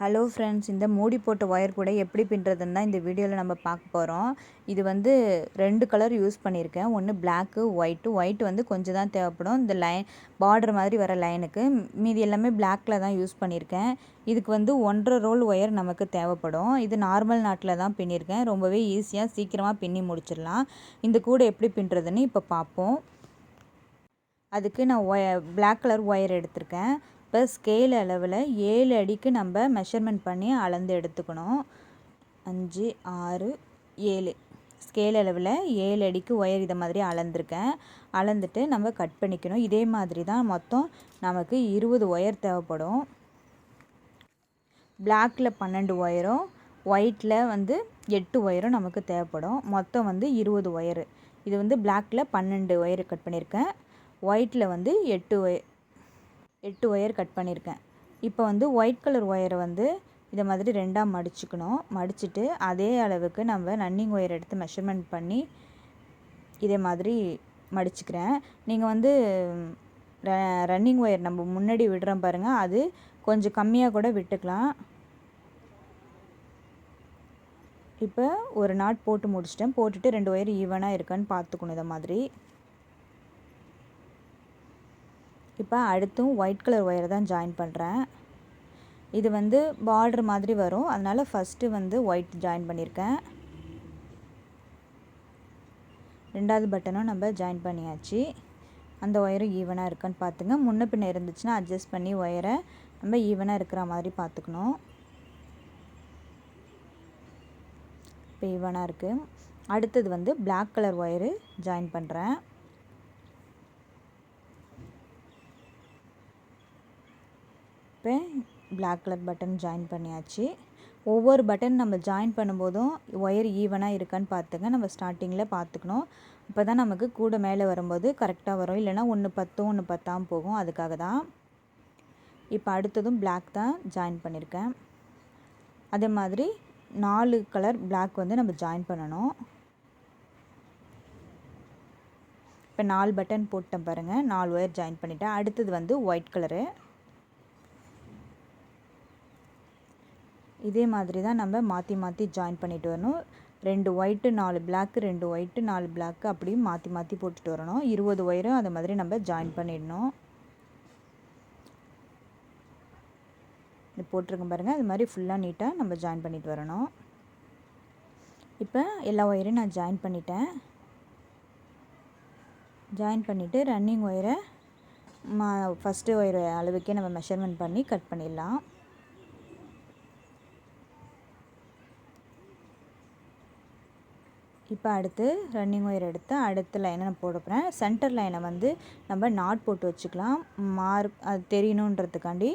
Hello friends இந்த மூடி போட்ட ஒயர் கூட எப்படி பின்னுறதுன்னு தான் இந்த வீடியோவில் நம்ம பார்க்க போகிறோம் இது வந்து ரெண்டு கலர் யூஸ் பண்ணியிருக்கேன். ஒன்று பிளாக்கு ஒயிட்டு ஒயிட் வந்து கொஞ்சம் தான் தேவைப்படும். இந்த லைன் பார்டர் மாதிரி வர லைனுக்கு மீதி எல்லாமே பிளாக்கில் தான் யூஸ் பண்ணியிருக்கேன். இதுக்கு வந்து ஒன்றரை ரோல் ஒயர் நமக்கு தேவைப்படும். இது நார்மல் நாட்டில் தான் பின்னியிருக்கேன். ரொம்பவே ஈஸியாக சீக்கிரமாக பின்னி முடிச்சிடலாம். இந்த கூடை எப்படி பின்னுறதுன்னு இப்போ பார்ப்போம். அதுக்கு நான் ஒய பிளாக் கலர் ஒயர் எடுத்திருக்கேன். இப்போ ஸ்கேல் அளவில் ஏழு அடிக்கு நம்ம மெஷர்மெண்ட் பண்ணி அளந்து எடுத்துக்கணும். அஞ்சு ஆறு ஏழு. ஸ்கேல் அளவில் ஏழு அடிக்கு ஒயர் இதை மாதிரி அளந்துருக்கேன். அளந்துட்டு நம்ம கட் பண்ணிக்கணும். இதே மாதிரி தான் மொத்தம் நமக்கு இருபது ஒயர் தேவைப்படும். பிளாக்கில் பன்னெண்டு ஒயரும் ஒயிட்டில் வந்து எட்டு ஒயரும் நமக்கு தேவைப்படும். மொத்தம் வந்து இருபது ஒயரு இது வந்து பிளாக்கில் பன்னெண்டு ஒயர் கட் பண்ணியிருக்கேன். ஒயிட்டில் வந்து எட்டு ஒயர் எட்டு ஒயர் கட் பண்ணியிருக்கேன். இப்போ வந்து ஒயிட் கலர் ஒயரை வந்து இதை மாதிரி ரெண்டாக மடிச்சுக்கணும். மடிச்சுட்டு அதே அளவுக்கு நம்ம ரன்னிங் ஒயர் எடுத்து மெஷர்மெண்ட் பண்ணி இதே மாதிரி மடிச்சுக்கிறேன். நீங்கள் வந்து ரன்னிங் ஒயர் நம்ம முன்னாடி விடுறோம் பாருங்கள் அது கொஞ்சம் கம்மியாக கூட விட்டுக்கலாம். இப்போ ஒரு நாட் போட்டு முடிச்சிட்டேன். போட்டுட்டு ரெண்டு ஒயர் ஈவனாக இருக்கான்னு பார்த்துக்கணும் இதை மாதிரி. இப்போ அடுத்தும் ஒயிட் கலர் ஒயரை தான் ஜாயின் பண்ணுறேன் இது வந்து பார்டர் மாதிரி வரும். அதனால் ஃபஸ்ட்டு வந்து ஒயிட் ஜாயின் பண்ணியிருக்கேன் ரெண்டாவது பட்டனும் நம்ம ஜாயின் பண்ணியாச்சு. அந்த ஒயரும் ஈவனாக இருக்கான்னு பார்த்துங்க. முன்ன பின்ன இருந்துச்சுன்னா அட்ஜஸ்ட் பண்ணி ஒயரை நம்ம ஈவனாக இருக்கிற மாதிரி பார்த்துக்கணும். இப்போ ஈவனாக இருக்குது அடுத்தது வந்து பிளாக் கலர் ஒயரு ஜாயின் பண்ணுறேன் இப்போ பிளாக் கலர் பட்டன் ஜாயின் பண்ணியாச்சு. ஒவ்வொரு பட்டன் நம்ம ஜாயின் பண்ணும்போதும் ஒயர் ஈவனாக இருக்கான்னு பார்த்துங்க. நம்ம ஸ்டார்டிங்கில் பார்த்துக்கணும். அப்போ தான் நமக்கு கூட மேலே வரும்போது கரெக்டாக வரும். இல்லைனா ஒன்று பத்தும் ஒன்று பத்தாம் போகும். அதுக்காக தான் இப்போ அடுத்ததும் பிளாக் தான் ஜாயின் பண்ணியிருக்கேன். அதே மாதிரி நாலு கலர் பிளாக் வந்து நம்ம ஜாயின் பண்ணணும். இப்போ நாலு பட்டன் போட்டேன் பாருங்கள் நாலு ஒயர் ஜாயின் பண்ணிவிட்டேன் அடுத்தது வந்து ஒயிட் கலரு இதே மாதிரி தான் நம்ம மாற்றி மாற்றி ஜாயின் பண்ணிட்டு வரணும். ரெண்டு ஒயிட்டு நாலு பிளாக்கு ரெண்டு ஒயிட்டு நாலு பிளாக்கு அப்படியும் மாற்றி மாற்றி போட்டுட்டு வரணும். இருபது ஒயரும் அதை மாதிரி நம்ம ஜாயின் பண்ணிடணும். இது போட்டிருக்கோம் பாருங்கள் அது மாதிரி ஃபுல்லாக நீட்டாக நம்ம ஜாயின் பண்ணிட்டு வரணும். இப்போ எல்லா ஒயரையும் நான் ஜாயின் பண்ணிட்டேன். ஜாயின் பண்ணிவிட்டு ரன்னிங் ஒயரை மா ஃபஸ்ட்டு ஒயர் அளவுக்கே நம்ம மெஷர்மெண்ட் பண்ணி கட் பண்ணிடலாம். இப்போ அடுத்து ரன்னிங் ஒயர் எடுத்து அடுத்த லைனை நான் போட போகிறேன் சென்டர் லைனை வந்து நம்ம நாட் போட்டு வச்சுக்கலாம். மார்க் அது தெரியணுன்றதுக்காண்டி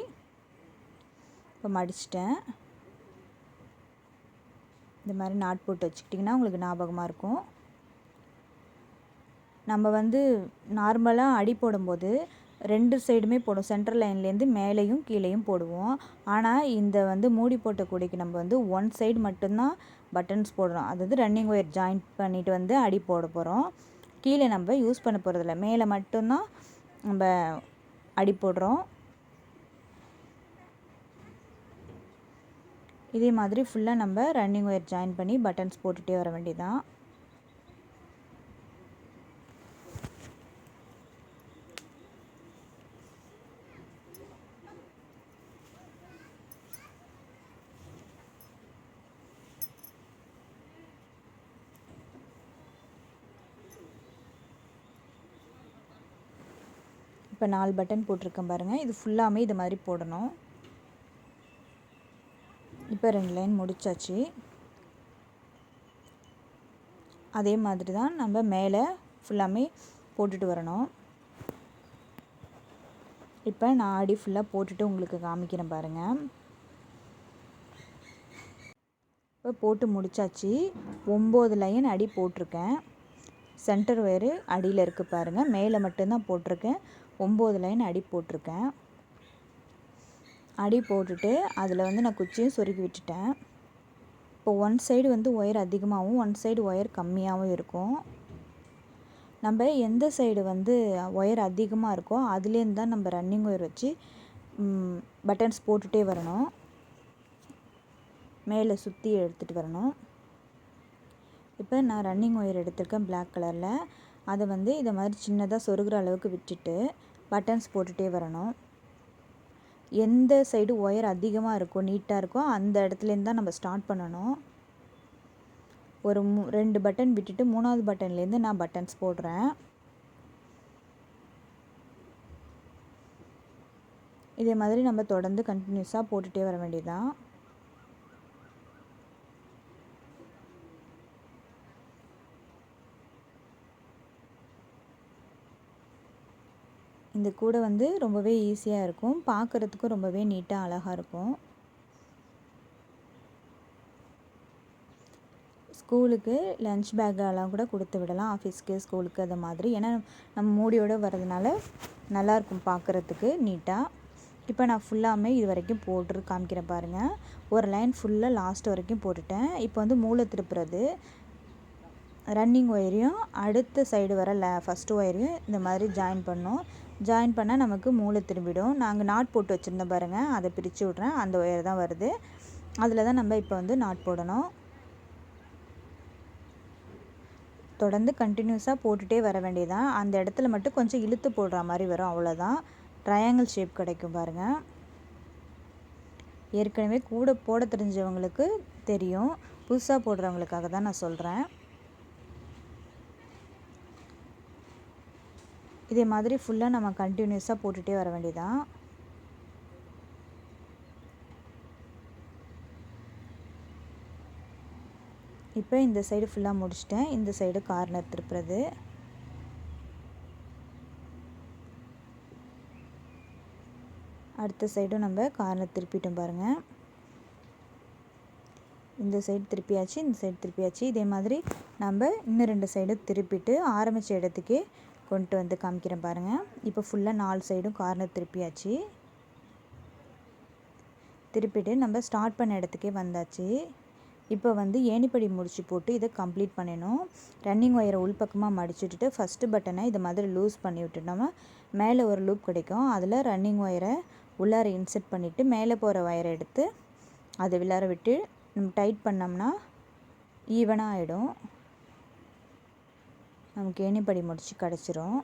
இப்போ மடிச்சிட்டேன். இந்த மாதிரி நாட் போட்டு வச்சுக்கிட்டிங்கன்னா உங்களுக்கு ஞாபகமாக இருக்கும். நம்ம வந்து நார்மலாக அடி போடும்போது ரெண்டு சைடுமே போடும் சென்ட்ரல் லைன்லேருந்து மேலேயும் கீழேயும் போடுவோம். ஆனால் இந்த வந்து மூடி போட்ட கூடைக்கு நம்ம வந்து ஒன் சைடு மட்டும்தான் பட்டன்ஸ் போடுறோம். அதாவது ரன்னிங் ஒயர் ஜாயின் பண்ணிவிட்டு வந்து அடி போட போகிறோம் கீழே நம்ம யூஸ் பண்ண போகிறதில்ல மேலே மட்டும்தான் நம்ம அடி போடுறோம். இதே மாதிரி ஃபுல்லாக நம்ம ரன்னிங் ஒயர் ஜாயின் பண்ணி பட்டன்ஸ் போட்டுகிட்டே வர வேண்டியதான் இப்போ நாலு பட்டன் போட்டிருக்கேன் பாருங்கள் இது ஃபுல்லாமே இது மாதிரி போடணும். இப்போ ரெண்டு லைன் முடிச்சாச்சு. அதே மாதிரி தான் நம்ம மேலே ஃபுல்லாமே போட்டுட்டு வரணும். இப்போ நான் அடி ஃபுல்லாக போட்டுட்டு உங்களுக்கு காமிக்கிறேன் பாருங்கள் இப்போ போட்டு முடித்தாச்சு ஒம்பது லைன் அடி போட்டிருக்கேன். சென்டர் ஒயரு அடியில் இருக்குது பாருங்கள் மேலே மட்டும்தான் போட்டிருக்கேன். ஒம்பது லைன் அடி போட்டிருக்கேன். அடி போட்டுட்டு அதில் வந்து நான் குச்சியும் சொருகி விட்டுட்டேன். இப்போ ஒன் சைடு வந்து ஒயர் அதிகமாகவும் ஒன் சைடு ஒயர் கம்மியாகவும் இருக்கும். நம்ம எந்த சைடு வந்து ஒயர் அதிகமாக இருக்கோ அதுலேருந்து தான் நம்ம ரன்னிங் ஒயர் வச்சு பட்டன்ஸ் போட்டுகிட்டே வரணும். மேலே சுற்றி எடுத்துகிட்டு வரணும். இப்போ நான் ரன்னிங் ஒயர் எடுத்திருக்கேன் பிளாக் கலரில் அதை வந்து இதை மாதிரி சின்னதாக சொருகிற அளவுக்கு விட்டுட்டு பட்டன்ஸ் போட்டுகிட்டே வரணும். எந்த சைடு ஒயர் அதிகமாக இருக்கோ நீட்டாக இருக்கோ அந்த இடத்துலேருந்து தான் நம்ம ஸ்டார்ட் பண்ணணும். ஒரு மூ ரெண்டு பட்டன் விட்டுட்டு மூணாவது பட்டன்லேருந்து நான் பட்டன்ஸ் போடுறேன். இதே மாதிரி நம்ம தொடர்ந்து கண்டினியூஸாக போட்டுகிட்டே வர வேண்டியதுதான். இந்த கூடை வந்து ரொம்பவே ஈஸியாக இருக்கும். பார்க்குறதுக்கும் ரொம்பவே நீட்டாக அழகாக இருக்கும். ஸ்கூலுக்கு லஞ்ச் பேக்கெல்லாம் கூட கொடுத்து விடலாம். ஆஃபீஸ்க்கு ஸ்கூலுக்கு அது மாதிரி. ஏன்னா நம்ம மூடியோடு வர்றதுனால நல்லாயிருக்கும் பார்க்குறதுக்கு நீட்டாக இப்போ நான் ஃபுல்லாமே இது வரைக்கும் போட்டு காமிக்கிறேன் பாருங்கள் ஒரு லைன் ஃபுல்லாக லாஸ்ட் வரைக்கும் போட்டுட்டேன். இப்போ வந்து மூளை திருப்புறது. ரன்னிங் ஒயரையும் அடுத்த சைடு வர ல ஃபஸ்ட்டு ஒயரையும் இந்த மாதிரி ஜாயின் பண்ணோம். ஜாயின் பண்ணால் நமக்கு மூளை திரும்பிடும். நாங்கள் நாட் போட்டு வச்சுருந்தோம் பாருங்கள் அதை பிரித்து விட்றேன். அந்த ஒயர் தான் வருது. அதில் தான் நம்ம இப்போ வந்து நாட் போடணும். தொடர்ந்து கண்டினியூஸாக போட்டுகிட்டே வர வேண்டியதான் அந்த இடத்துல மட்டும் கொஞ்சம் இழுத்து போடுற மாதிரி வரும். அவ்வளோதான் ட்ரையாங்கிள் ஷேப் கிடைக்கும் பாருங்கள் ஏற்கனவே கூட போட தெரிஞ்சவங்களுக்கு தெரியும். புதுசாக போடுறவங்களுக்காக தான் நான் சொல்கிறேன் இதே மாதிரி ஃபுல்லாக நம்ம கண்டினியூஸாக போட்டுகிட்டே வர வேண்டியதான் இப்போ இந்த சைடு ஃபுல்லாக முடிச்சிட்டேன். இந்த சைடு கார்னர் திருப்புறது. அடுத்த சைடும் நம்ம கார்னர் திருப்பிட்டோம் பாருங்கள் இந்த சைடு திருப்பியாச்சு இந்த சைடு திருப்பியாச்சு. இதே மாதிரி நம்ம இன்னும் ரெண்டு சைடு திருப்பிட்டு ஆரம்பித்த இடத்துக்கே கொண்டு வந்து காமிக்கிறேன் பாருங்கள் இப்போ ஃபுல்லாக நாலு சைடும் கார்னர் திருப்பியாச்சு. திருப்பிட்டு நம்ம ஸ்டார்ட் பண்ண இடத்துக்கே வந்தாச்சு. இப்போ வந்து ஏணிப்படி முடிச்சு போட்டு இதை கம்ப்ளீட் பண்ணணும். ரன்னிங் ஒயரை உள்பக்கமாக மடிச்சுட்டுட்டு ஃபஸ்ட்டு பட்டனை இதை மாதிரி லூஸ் பண்ணி விட்டுட்டோம்னா மேலே ஒரு லூப் கிடைக்கும். அதில் ரன்னிங் ஒயரை உள்ளார இன்செர்ட் பண்ணிவிட்டு மேலே போகிற ஒயரை எடுத்து அதை விளாட விட்டு நம்ம டைட் பண்ணோம்னா ஈவனாக ஆகிடும் நமக்கு ஏணிப்படி முடிச்சு கிடச்சிரும்.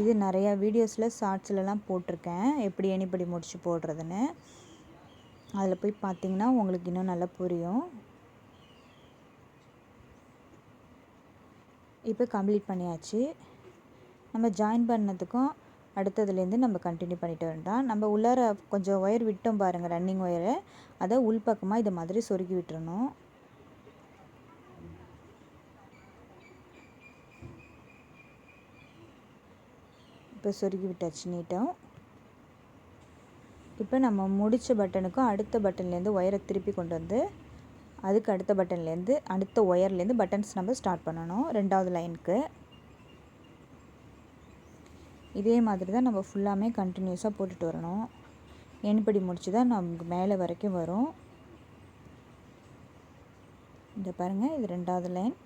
இது நிறையா வீடியோஸில் ஷார்ட்ஸ்லலாம் போட்டிருக்கேன். எப்படி ஏணிப்படி முடிச்சு போடுறதுன்னு. அதில் போய் பார்த்தீங்கன்னா உங்களுக்கு இன்னும் நல்லா புரியும். இப்போ கம்ப்ளீட் பண்ணியாச்சு. நம்ம ஜாயின் பண்ணதுக்கும் அடுத்ததுலேருந்து நம்ம கண்டினியூ பண்ணிட்டு வேண்டாம் நம்ம உள்ளார கொஞ்சம் ஒயர் விட்டோம் பாருங்கள் ரன்னிங் ஒயரை அதை உள்பக்கமாக இது மாதிரி சொருகி விட்டுறணும். இப்போ சொருகி விட்டாச்சு நீட்டாக இப்போ நம்ம முடித்த பட்டனுக்கும் அடுத்த பட்டன்லேருந்து ஒயரை திருப்பி கொண்டு வந்து அதுக்கு அடுத்த பட்டன்லேருந்து அடுத்த ஒயர்லேருந்து பட்டன்ஸ் நம்ம ஸ்டார்ட் பண்ணணும் ரெண்டாவது லைனுக்கு இதே மாதிரி தான் நம்ம ஃபுல்லாமே கண்டினியூஸாக போட்டுட்டு வரணும். எண்படி முடிச்சு தான் நமக்கு மேலே வரைக்கும் வரும். இந்த பாருங்கள் இது ரெண்டாவது லைன்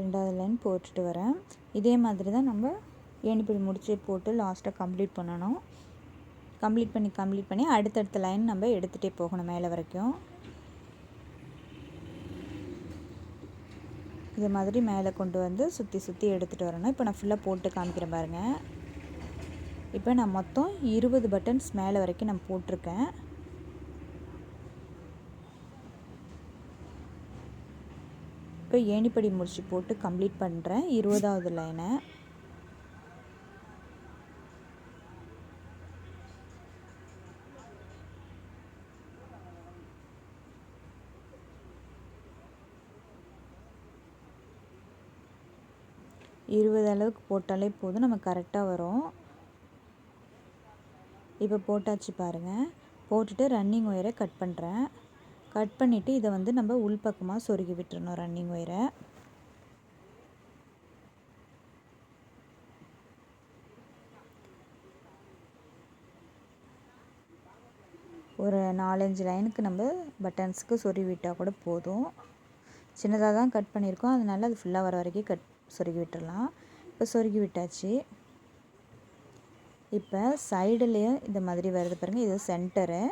ரெண்டாவது லைன் போட்டுட்டு வரேன். இதே மாதிரி தான் நம்ம ஏணிப்படி முடிச்சு போட்டு லாஸ்ட்டாக கம்ப்ளீட் பண்ணணும். கம்ப்ளீட் பண்ணி கம்ப்ளீட் பண்ணி அடுத்தடுத்த லைன் நம்ம எடுத்துகிட்டே போகணும் மேலே வரைக்கும். இது மாதிரி மேலே கொண்டு வந்து சுற்றி சுற்றி எடுத்துகிட்டு வரணும். இப்போ நான் ஃபுல்லாக போட்டு காமிக்கிறேன் பாருங்கள் இப்போ நான் மொத்தம் இருபது பட்டன்ஸ் மேலே வரைக்கும் நான் போட்டிருக்கேன். இப்போ ஏணிப்படி முடிச்சு போட்டு கம்ப்ளீட் பண்ணுறேன் இருபதாவது லைனை இருபது அளவுக்கு போட்டாலே போதும். நம்ம கரெக்டாக வரும். இப்போ போட்டாச்சு பாருங்கள் போட்டுட்டு ரன்னிங் ஒயரை கட் பண்ணுறேன் கட் பண்ணிவிட்டு இதை வந்து நம்ம உள்பக்கமாக சொருகி விட்டுறணும் ரன்னிங் ஒயரை ஒரு நாலஞ்சு லைனுக்கு நம்ம பட்டன்ஸுக்கு சொருகி விட்டால் கூட போதும். சின்னதாக தான் கட் பண்ணியிருக்கோம். அதனால அது ஃபுல்லாக வர வரைக்கும் கட் சொருகி விட்டுடலாம் இப்போ சொருகி விட்டாச்சு. இப்போ சைடுலேயும் இந்த மாதிரி வருது பாருங்கள் இது சென்டரு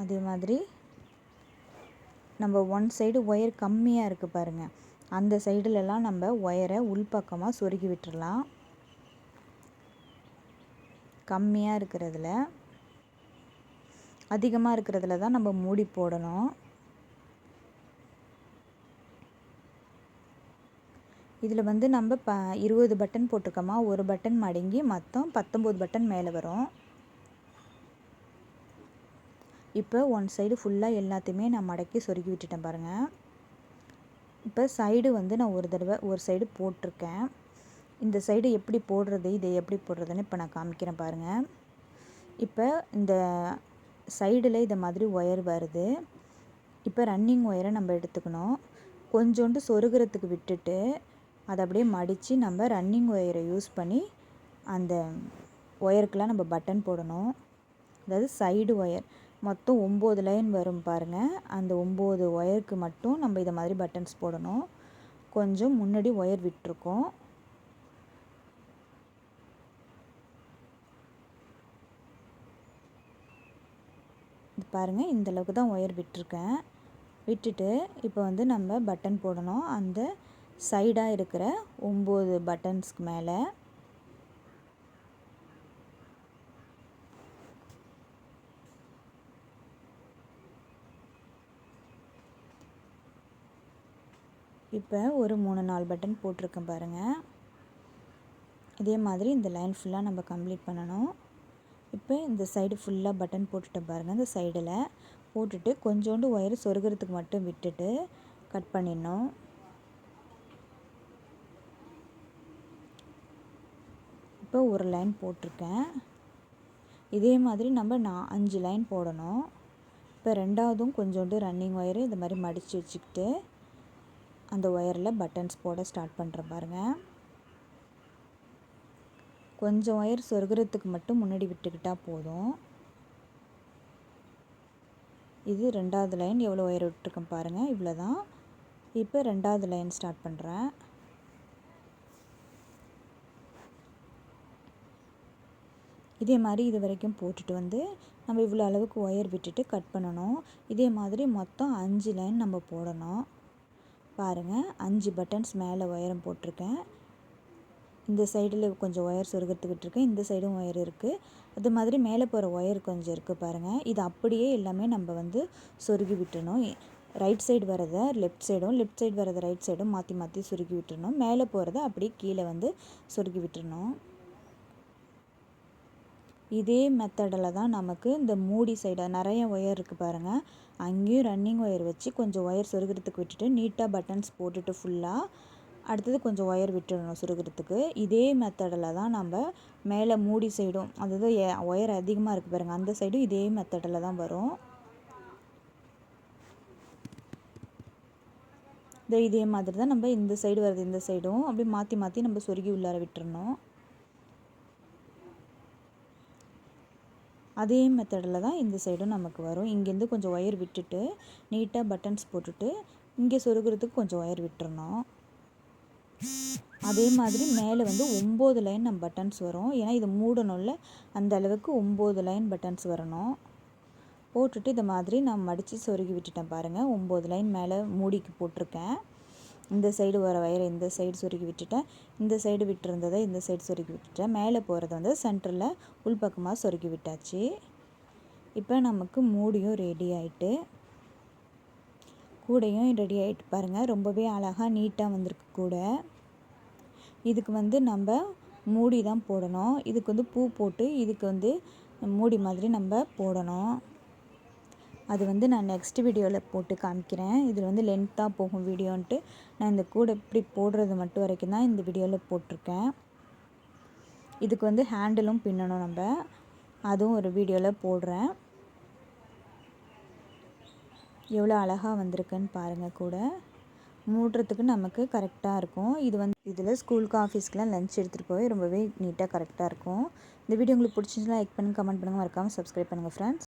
அதே மாதிரி நம்ம ஒன் சைடு ஒயர் கம்மியாக இருக்குது பாருங்கள் அந்த சைடுலலாம் நம்ம ஒயரை உள்பக்கமாக சொருகி விட்டுறலாம். கம்மியாக இருக்கிறதுல. அதிகமாக இருக்கிறதுல தான் நம்ம மூடி போடணும். இதில் வந்து நம்ம ப இருபது பட்டன் போட்டிருக்கோமா? ஒரு பட்டன் மடங்கி மொத்தம் பத்தொம்போது பட்டன் மேலே வரும். இப்போ ஒன் சைடு ஃபுல்லாக எல்லாத்தையுமே நான் மடக்கி சொருகி விட்டுட்டேன் பாருங்கள் இப்போ சைடு வந்து நான் ஒரு தடவை ஒரு சைடு போட்டிருக்கேன். இந்த சைடு எப்படி போடுறது இதை எப்படி போடுறதுன்னு இப்போ நான் காமிக்கிறேன் பாருங்கள் இப்போ இந்த சைடில் இதை மாதிரி ஒயர் வருது. இப்போ ரன்னிங் ஒயரை நம்ம எடுத்துக்கணும். கொஞ்சோண்டு சொருகிறதுக்கு விட்டுட்டு அதை அப்படியே மடித்து நம்ம ரன்னிங் ஒயரை யூஸ் பண்ணி அந்த ஒயருக்கெலாம் நம்ம பட்டன் போடணும். அதாவது சைடு ஒயர் மொத்தம் ஒம்பது லைன் வரும் பாருங்கள் அந்த ஒம்பது ஒயருக்கு மட்டும் நம்ம இதை மாதிரி பட்டன்ஸ் போடணும். கொஞ்சம் முன்னாடி ஒயர் விட்டுருக்கோம். இது பாருங்கள் இந்தளவுக்கு தான் ஒயர் விட்டுருக்கேன். விட்டுட்டு இப்போ வந்து நம்ம பட்டன் போடணும். அந்த சைடாக இருக்கிற ஒம்பது பட்டன்ஸ்க்கு மேலே. இப்போ ஒரு மூணு நாலு பட்டன் போட்டிருக்கேன் பாருங்கள் இதே மாதிரி இந்த லைன் ஃபுல்லாக நம்ம கம்ப்ளீட் பண்ணணும். இப்போ இந்த சைடு ஃபுல்லாக பட்டன் போட்டுட்டேன் பாருங்கள் இந்த சைடில் போட்டுட்டு கொஞ்சோண்டு ஒயர் சொருகிறதுக்கு மட்டும் விட்டுட்டு கட் பண்ணிடணும். இப்போ ஒரு லைன் போட்டிருக்கேன். இதே மாதிரி நம்ம நான் அஞ்சு லைன் போடணும். இப்போ ரெண்டாவதும் கொஞ்சோண்டு ரன்னிங் ஒயரு இந்த மாதிரி மடித்து வச்சுக்கிட்டு அந்த ஒயரில் பட்டன்ஸ் போட ஸ்டார்ட் பண்ணுறேன் பாருங்கள் கொஞ்சம் ஒயர் சொருகிறதுக்கு மட்டும் முன்னாடி விட்டுக்கிட்டால் போதும். இது ரெண்டாவது லைன். எவ்வளோ ஒயர் விட்டுருக்கேன் பாருங்கள் இவ்வளோ தான் இப்போ ரெண்டாவது லைன் ஸ்டார்ட் பண்ணுறேன். இதே மாதிரி இது வரைக்கும் போட்டுட்டு வந்து நம்ம இவ்வளோ அளவுக்கு ஒயர் விட்டுட்டு கட் பண்ணணும். இதே மாதிரி மொத்தம் அஞ்சு லைன் நம்ம போடணும். பாருங்கள் அஞ்சு பட்டன்ஸ் மேலே ஒயரம் போட்டிருக்கேன். இந்த சைடில் கொஞ்சம் ஒயர் சொருகிறதுக்கிட்டு விட்டுருக்கேன் இந்த சைடும் ஒயர் இருக்குது அது மாதிரி மேலே போகிற ஒயர் கொஞ்சம் இருக்குது பாருங்கள் இது அப்படியே எல்லாமே நம்ம வந்து சொருகி விட்டுணும் ரைட் சைடு வரதை லெஃப்ட் சைடும் லெஃப்ட் சைடு வரதை ரைட் சைடும் மாற்றி மாற்றி சுருக்கி விட்டுறணும். மேலே போகிறத அப்படியே கீழே வந்து சொருகி விட்டுறணும். இதே மெத்தடில் தான் நமக்கு இந்த மூடி சைடு நிறைய ஒயர் இருக்குது பாருங்கள் அங்கேயும் ரன்னிங் ஒயர் வச்சு கொஞ்சம் ஒயர் சொருகிறதுக்கு விட்டுட்டு நீட்டாக பட்டன்ஸ் போட்டுட்டு ஃபுல்லாக அடுத்தது கொஞ்சம் ஒயர் விட்டுடணும் சுருகிறதுக்கு. இதே மெத்தடில் தான் நம்ம மேலே மூடி சைடும் அதாவது ஒயர் அதிகமாக இருக்குது பாருங்கள் அந்த சைடும் இதே மெத்தடில் தான் வரும். இந்த இதே மாதிரி தான் நம்ம இந்த சைடு வருது இந்த சைடும் அப்படியே மாற்றி மாற்றி நம்ம சொருகி உள்ளார விட்டுறணும். அதே மெத்தடில் தான் இந்த சைடும் நமக்கு வரும். இங்கேருந்து கொஞ்சம் ஒயர் விட்டுட்டு நீட்டாக பட்டன்ஸ் போட்டுட்டு இங்கே சொருகிறதுக்கு கொஞ்சம் ஒயர் விட்டுறணும். அதே மாதிரி மேலே வந்து ஒம்பது லைன் நம்ம பட்டன்ஸ் வரும். ஏன்னா இது மூடணும்ல. அந்த அளவுக்கு ஒம்பது லைன் பட்டன்ஸ் வரணும். போட்டுட்டு இதை மாதிரி நான் மடித்து சொருகி விட்டுட்டேன் பாருங்கள் ஒம்பது லைன் மேலே மூடிக்கு போட்டிருக்கேன். இந்த சைடு வர வயரை இந்த சைடு சொருகி விட்டுட்டேன். இந்த சைடு விட்டுருந்ததை இந்த சைடு சொருகி விட்டுட்டேன். மேலே போகிறது வந்து சென்டரில் உள்பக்கமாக சொருகி விட்டாச்சு. இப்போ நமக்கு மூடியும் ரெடி ஆகிட்டு கூடையும் ரெடி ஆகிட்டு பாருங்கள் ரொம்பவே அழகாக நீட்டாக வந்திருக்கு கூட. இதுக்கு வந்து நம்ம மூடி தான் போடணும். இதுக்கு வந்து பூ போட்டு இதுக்கு வந்து மூடி மாதிரி நம்ம போடணும். அது வந்து நான் நெக்ஸ்ட் வீடியோவில் போட்டு காமிக்கிறேன். இதில் வந்து லென்த்தாக போகும் வீடியோன்ட்டு நான் இந்த கூடை இப்படி போடுறது மட்டும் வரைக்கும் தான் இந்த வீடியோவில் போட்டிருக்கேன். இதுக்கு வந்து ஹேண்டிலும் பின்னணும் நம்ம. அதுவும் ஒரு வீடியோவில் போடுறேன். எவ்வளோ அழகாக வந்திருக்குன்னு பாருங்கள் கூட. மூடுறதுக்கு நமக்கு கரெக்டாக இருக்கும். இது வந்து இதில் ஸ்கூலுக்கு ஆஃபீஸ்க்குலாம் லஞ்ச் எடுத்துகிட்டு போய் ரொம்பவே நீட்டாக கரெக்டாக இருக்கும். இந்த வீடியோ உங்களுக்கு பிடிச்சிருந்துச்சுன்னா லைக் பண்ணுங்கள் கமெண்ட் பண்ணுங்கள் மறக்காமல் சப்ஸ்கிரைப் பண்ணுங்கள் ஃப்ரெண்ட்ஸ்